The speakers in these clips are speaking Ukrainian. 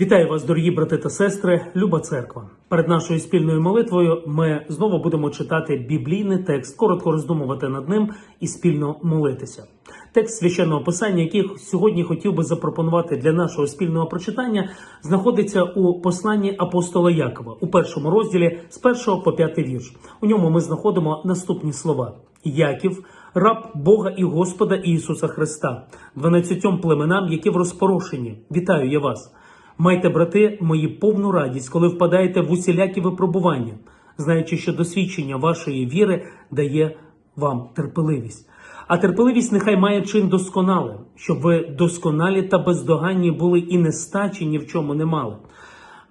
Вітаю вас, дорогі брати та сестри, люба церква. Перед нашою спільною молитвою ми знову будемо читати біблійний текст, коротко роздумувати над ним і спільно молитися. Текст священного писання, який сьогодні хотів би запропонувати для нашого спільного прочитання, знаходиться у посланні апостола Якова у першому розділі з 1 по 5 вірш. У ньому ми знаходимо наступні слова: Яків, раб Бога і Господа Ісуса Христа, дванадцятьом племенам, які в розпорошенні. Вітаю я вас. Майте, брати, мої повну радість, коли впадаєте в усілякі випробування, знаючи, що досвідчення вашої віри дає вам терпеливість. А терпеливість нехай має чин досконале, щоб ви досконалі та бездоганні були і не стачі ні в чому не мали.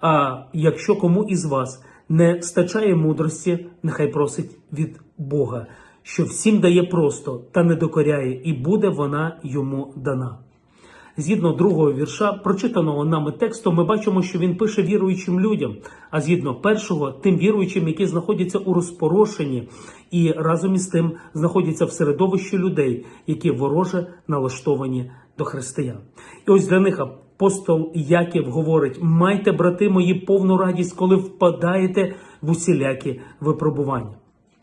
А якщо кому із вас не стачає мудрості, нехай просить від Бога, що всім дає просто та не докоряє, і буде вона йому дана. Згідно другого вірша, прочитаного нами тексту, ми бачимо, що він пише віруючим людям, а згідно першого, тим віруючим, які знаходяться у розпорошенні і разом із тим знаходяться в середовищі людей, які вороже налаштовані до християн. І ось для них апостол Яків говорить: майте, брати мої, повну радість, коли впадаєте в усілякі випробування.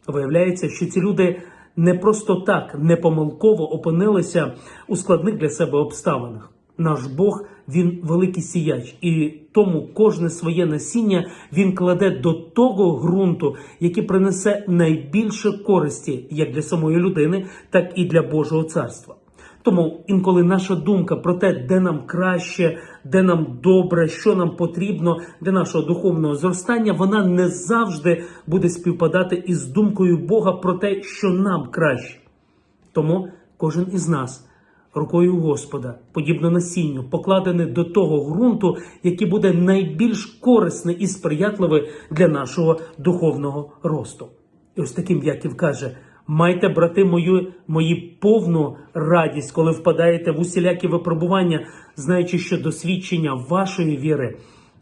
Виявляється, що ці люди не просто так непомилково опинилися у складних для себе обставинах. Наш Бог він великий сіяч, і тому кожне своє насіння він кладе до того ґрунту, який принесе найбільше користі як для самої людини, так і для Божого царства. Тому інколи наша думка про те, де нам краще, де нам добре, що нам потрібно для нашого духовного зростання, вона не завжди буде співпадати із думкою Бога про те, що нам краще. Тому кожен із нас рукою Господа, подібно насінню, покладений до того ґрунту, який буде найбільш корисний і сприятливий для нашого духовного росту. І ось таким Яків каже. Майте, брати мої, мої повну радість, коли впадаєте в усілякі випробування, знаючи, що досвідчення вашої віри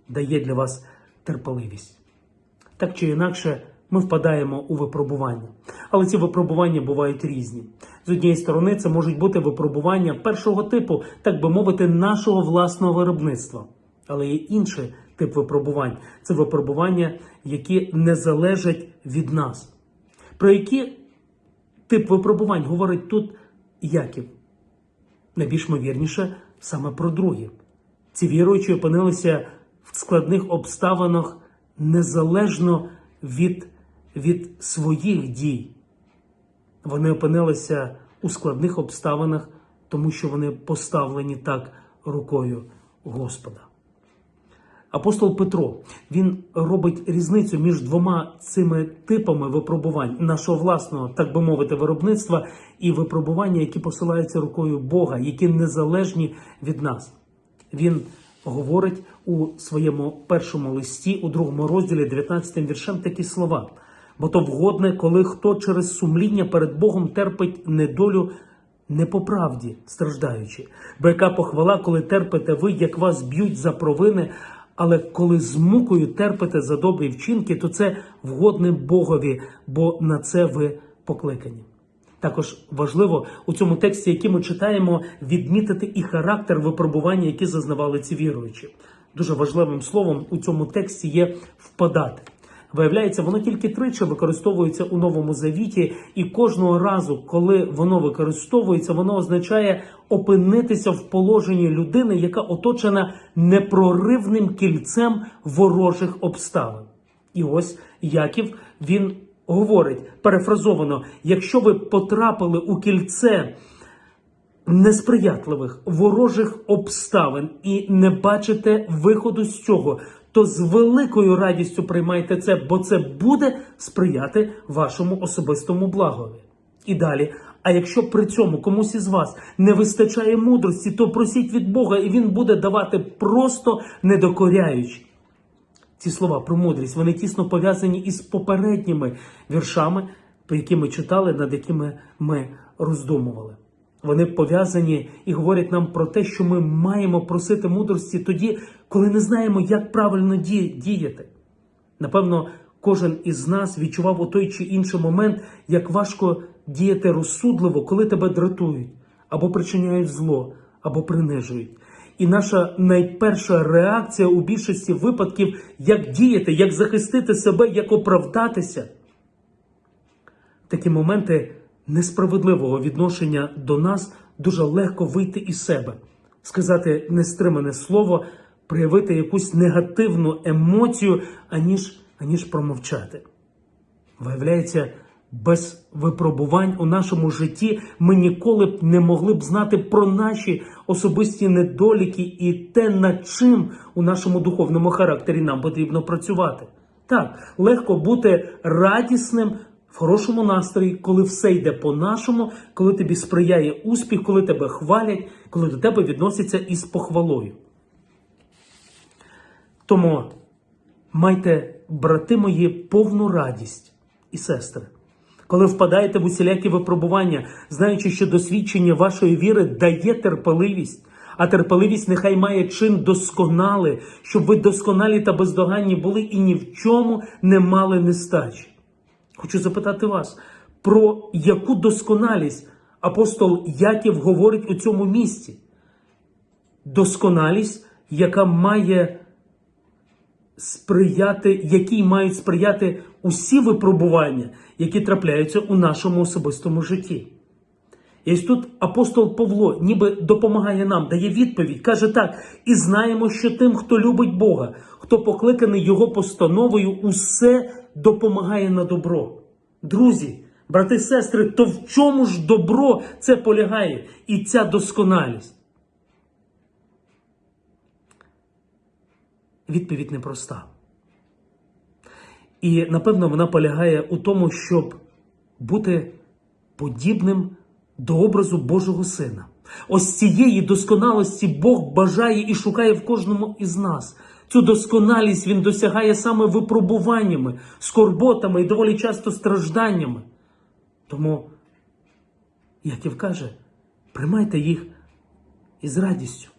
дає для вас терпеливість. Так чи інакше, ми впадаємо у випробування. Але ці випробування бувають різні. З однієї сторони, це можуть бути випробування першого типу, так би мовити, нашого власного виробництва. Але є інший тип випробувань це випробування, які не залежать від нас. Про які тип випробувань говорить тут Яків. Найбільш ймовірніше саме про другі. Ці віруючі опинилися в складних обставинах незалежно від, від своїх дій. Вони опинилися у складних обставинах, тому що вони поставлені так рукою Господа. Апостол Петро він робить різницю між двома цими типами випробувань нашого власного, так би мовити, виробництва і випробування, які посилаються рукою Бога, які незалежні від нас. Він говорить у своєму першому листі, у другому розділі, 19 віршем, такі слова. Бо то вгодне, коли хто через сумління перед Богом терпить недолю не по правді страждаючи. Бо яка похвала, коли терпите ви, як вас б'ють за провини, але коли з мукою терпите за добрі вчинки, то це вгодне Богові, бо на це ви покликані. Також важливо у цьому тексті, який ми читаємо, відмітити і характер випробування, які зазнавали ці віруючі. Дуже важливим словом у цьому тексті є впадати. Виявляється, воно тільки тричі використовується у новому завіті, і кожного разу, коли воно використовується, воно означає опинитися в положенні людини, яка оточена непроривним кільцем ворожих обставин. І ось Яків він говорить перефразовано: якщо ви потрапили у кільце несприятливих ворожих обставин і не бачите виходу з цього, то з великою радістю приймайте це, бо це буде сприяти вашому особистому благові. І далі. А якщо при цьому комусь із вас не вистачає мудрості, то просіть від Бога, і Він буде давати просто недокоряючи. Ці слова про мудрість вони тісно пов'язані із попередніми віршами, які ми читали, над якими ми роздумували. Вони пов'язані і говорять нам про те, що ми маємо просити мудрості тоді, коли не знаємо, як правильно діяти. Напевно, кожен із нас відчував у той чи інший момент, як важко діяти розсудливо, коли тебе дратують, або причиняють зло, або принижують. І наша найперша реакція у більшості випадків, як діяти, як захистити себе, як оправдатися. Такі моменти несправедливого відношення до нас дуже легко вийти із себе, сказати нестримане слово, проявити якусь негативну емоцію, аніж, аніж промовчати. Виявляється, без випробувань у нашому житті ми ніколи б не могли б знати про наші особисті недоліки і те, над чим у нашому духовному характері нам потрібно працювати. Так, легко бути радісним в хорошому настрої, коли все йде по-нашому, коли тобі сприяє успіх, коли тебе хвалять, коли до тебе відносяться із похвалою. Тому майте, брати мої, повну радість і сестри. Коли впадаєте в усілякі випробування, знаючи, що досвідчення вашої віри дає терпеливість, а терпеливість нехай має чин досконалий, щоб ви досконалі та бездоганні були і ні в чому не мали нестачі. Хочу запитати вас, про яку досконалість апостол Яків говорить у цьому місці? Досконалість, яка має сприяти, якій мають сприяти усі випробування, які трапляються у нашому особистому житті. І ось тут апостол Павло ніби допомагає нам, дає відповідь, каже так: і знаємо, що тим, хто любить Бога, хто покликаний Його постановою, усе допомагає на добро. Друзі, брати і сестри, то в чому ж добро це полягає і ця досконалість? Відповідь непроста. І напевно вона полягає у тому, щоб бути подібним до образу Божого Сина. Ось цієї досконалості Бог бажає і шукає в кожному із нас. Цю досконалість Він досягає саме випробуваннями, скорботами і доволі часто стражданнями. Тому, Яків каже, приймайте їх із радістю.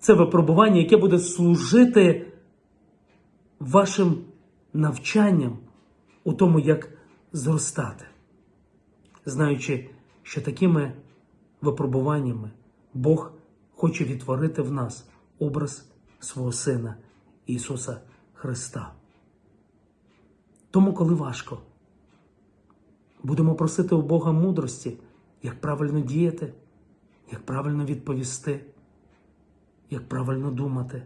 Це випробування, яке буде служити вашим навчанням у тому, як зростати, знаючи, що такими випробуваннями Бог хоче відтворити в нас образ свого Сина Ісуса Христа. Тому, коли важко, будемо просити у Бога мудрості, як правильно діяти, як правильно відповісти, як правильно думати.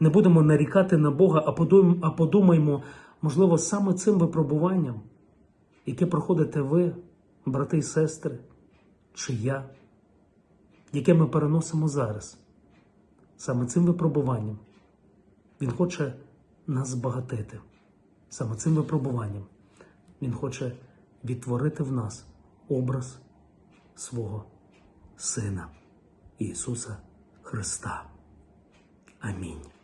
Не будемо нарікати на Бога, а подумаємо, можливо, саме цим випробуванням, яке проходите ви, брати і сестри, чи я, яке ми переносимо зараз. Саме цим випробуванням Він хоче нас збагатити. Саме цим випробуванням Він хоче відтворити в нас образ свого Сина Ісуса Христа. Амінь.